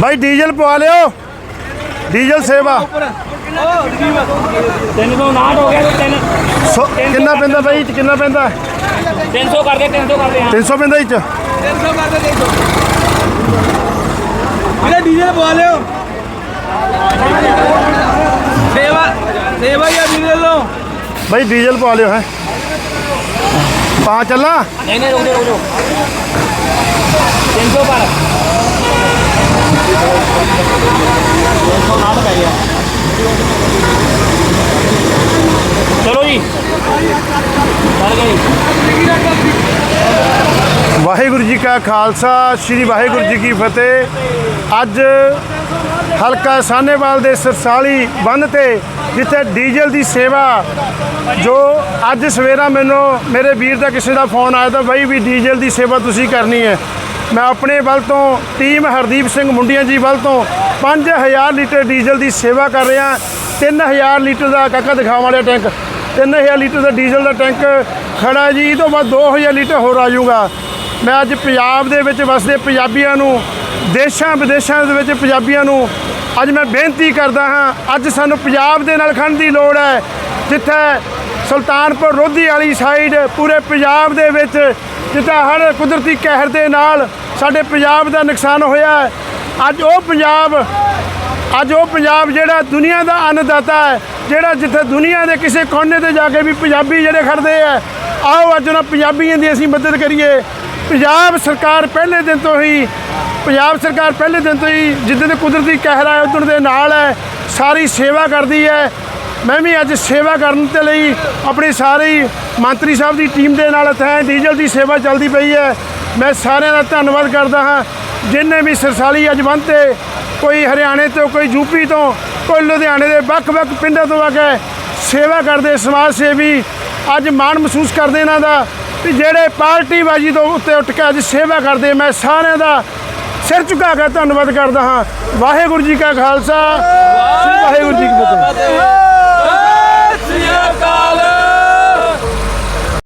ਭਾਈ diesel ਪਵਾ ਲਿਓ diesel ਸੇਵਾ 359 ਹੋ ਗਿਆ ਤੇ ਤਿੰਨ ਸੌ- ਕਿੰਨਾ ਪੈਂਦਾ ਭਾਈ ਇਹ 'ਚ ਕਿੰਨਾ ਪੈਂਦਾ 300 ਕਰ ਦੇ 300 ਕਰ ਦੇ ਹਾਂ 300 ਪੈਂਦਾ ਇਹ 'ਚ ਵੀਰੇ ਡੀਜ਼ਲ ਪਵਾ ਲਿਓ ਸੇਵਾ ਸੇਵਾ ਹੀ ਆ ਵੀਰੇ ਲੋ ਭਾਈ ਡੀਜ਼ਲ ਪਵਾ ਲਿਓ ਹੈ ਪਾ ਚੱਲਾਂ ਨਹੀਂ ਨਹੀਂ ਰੁਕ ਜਾ ਰੁਕ ਜਾ 300 ਕਰ 359 ਪੈ ਗਿਆ ਚਲੋ ਜੀ। ਚੱਲ ਗਏ ਵਾਹਿਗੁਰੂ ਜੀ ਕਾ ਖਾਲਸਾ, ਸ੍ਰੀ ਵਾਹਿਗੁਰੂ ਜੀ ਕੀ ਫਤਿਹ। ਅੱਜ ਹਲਕਾ ਸਾਨੇਵਾਲ ਦੇ ਸਰਸਾਲੀ ਬੰਨ ਤੇ ਜਿੱਥੇ ਡੀਜ਼ਲ ਦੀ ਸੇਵਾ ਜੋ ਅੱਜ ਸਵੇਰਾ ਮੈਨੂੰ ਮੇਰੇ ਵੀਰ ਦਾ ਕਿਸੇ ਦਾ ਫੋਨ ਆਇਆ ਤਾਂ ਬਾਈ ਵੀ ਡੀਜ਼ਲ ਦੀ ਸੇਵਾ ਤੁਸੀਂ ਕਰਨੀ ਹੈ। ਮੈਂ ਆਪਣੇ ਵੱਲ ਤੋਂ ਟੀਮ ਹਰਦੀਪ ਸਿੰਘ ਮੁੰਡੀਆਂ ਜੀ ਵੱਲ ਤੋਂ 5000 ਲੀਟਰ ਡੀਜ਼ਲ ਦੀ ਸੇਵਾ ਕਰ ਰਿਹਾ 3000 ਲੀਟਰ ਦਾ ਕਾਕਾ ਦਿਖਾਉਣ ਵਾਲਾ ਟੈਂਕ। 3000 ਲੀਟਰ ਦਾ ਡੀਜ਼ਲ ਦਾ ਟੈਂਕ ਖੜਾ ਜੀ। ਇਹ ਤੋਂ ਬਾਅਦ 2000 ਲੀਟਰ ਹੋਰ ਆ ਜਾਊਗਾ। ਮੈਂ ਅੱਜ ਪੰਜਾਬ ਦੇ ਵਿੱਚ ਵਸਦੇ ਪੰਜਾਬੀਆਂ ਨੂੰ, ਦੇਸ਼ਾਂ ਵਿਦੇਸ਼ਾਂ ਦੇ ਵਿੱਚ ਪੰਜਾਬੀਆਂ ਨੂੰ ਅੱਜ ਮੈਂ ਬੇਨਤੀ ਕਰਦਾ ਹਾਂ, ਅੱਜ ਸਾਨੂੰ ਪੰਜਾਬ ਦੇ ਨਾਲ ਖੜਨ ਦੀ ਲੋੜ ਹੈ। ਜਿੱਥੇ ਸੁਲਤਾਨਪੁਰ ਲੋਧੀ ਵਾਲੀ ਸਾਈਡ ਪੂਰੇ ਪੰਜਾਬ ਦੇ ਵਿੱਚ, ਜਿੱਦਾਂ ਹਰ ਕੁਦਰਤੀ ਕਹਿਰ ਦੇ ਨਾਲ ਸਾਡੇ ਪੰਜਾਬ ਦਾ ਨੁਕਸਾਨ ਹੋਇਆ ਹੈ। ਅੱਜ ਉਹ ਪੰਜਾਬ, ਅੱਜ ਉਹ ਪੰਜਾਬ ਜਿਹੜਾ ਦੁਨੀਆ ਦਾ ਅੰਨਦਾਤਾ ਹੈ, ਜਿਹੜਾ ਜਿੱਥੇ ਦੁਨੀਆ ਦੇ ਕਿਸੇ ਕੋਨੇ ਤੇ ਜਾ ਕੇ ਵੀ ਪੰਜਾਬੀ ਜਿਹੜੇ ਖੜਦੇ ਆ, ਆਓ ਅੱਜ ਉਹਨਾਂ ਪੰਜਾਬੀਆਂ ਦੀ ਅਸੀਂ ਮਦਦ ਕਰੀਏ। ਪੰਜਾਬ ਸਰਕਾਰ ਪਹਿਲੇ ਦਿਨ ਤੋਂ ਹੀ, ਪੰਜਾਬ ਸਰਕਾਰ ਪਹਿਲੇ ਦਿਨ ਤੋਂ ਹੀ ਜਿੱਦਾਂ ਦੇ ਕੁਦਰਤੀ ਕਹਿਰ ਆਏ ਉਦੋਂ ਦੇ ਨਾਲ ਹੈ, ਸਾਰੀ ਸੇਵਾ ਕਰਦੀ ਹੈ। ਮੈਂ ਵੀ ਅੱਜ ਸੇਵਾ ਕਰਨ ਦੇ ਲਈ ਆਪਣੀ ਸਾਰੇ ਮੰਤਰੀ ਸਾਹਿਬ ਦੀ ਟੀਮ ਦੇ ਨਾਲ ਇੱਥੇ ਡੀਜ਼ਲ ਦੀ ਸੇਵਾ ਚੱਲਦੀ ਪਈ ਹੈ। ਮੈਂ ਸਾਰਿਆਂ ਦਾ ਧੰਨਵਾਦ ਕਰਦਾ ਹਾਂ। ਜਿਨ੍ਹਾਂ ਵੀ ਸਰਸਾਲੀ ਅੱਜ ਬੰਨ੍ਹ ਕੋਈ ਹਰਿਆਣੇ ਤੋਂ, ਕੋਈ ਯੂਪੀ ਤੋਂ, ਕੋਈ ਲੁਧਿਆਣੇ ਦੇ ਵੱਖ-ਵੱਖ ਪਿੰਡਾਂ ਤੋਂ ਆ ਕੇ ਸੇਵਾ ਕਰਦੇ, ਸਮਾਜ ਸੇਵੀ, ਅੱਜ ਮਾਣ ਮਹਿਸੂਸ ਕਰਦੇ ਇਹਨਾਂ ਦਾ ਵੀ ਜਿਹੜੇ ਪਾਰਟੀਬਾਜ਼ੀ ਤੋਂ ਉੱਤੇ ਉੱਠ ਕੇ ਅੱਜ ਸੇਵਾ ਕਰਦੇ, ਮੈਂ ਸਾਰਿਆਂ ਦਾ ਸਿਰ ਝੁਕਾ ਕੇ ਧੰਨਵਾਦ ਕਰਦਾ ਹਾਂ। ਵਾਹਿਗੁਰੂ ਜੀ ਕਾ ਖਾਲਸਾ। ਵਾਹਿਗੁਰੂ ਜੀ ਕੀ ਫਤਿਹ।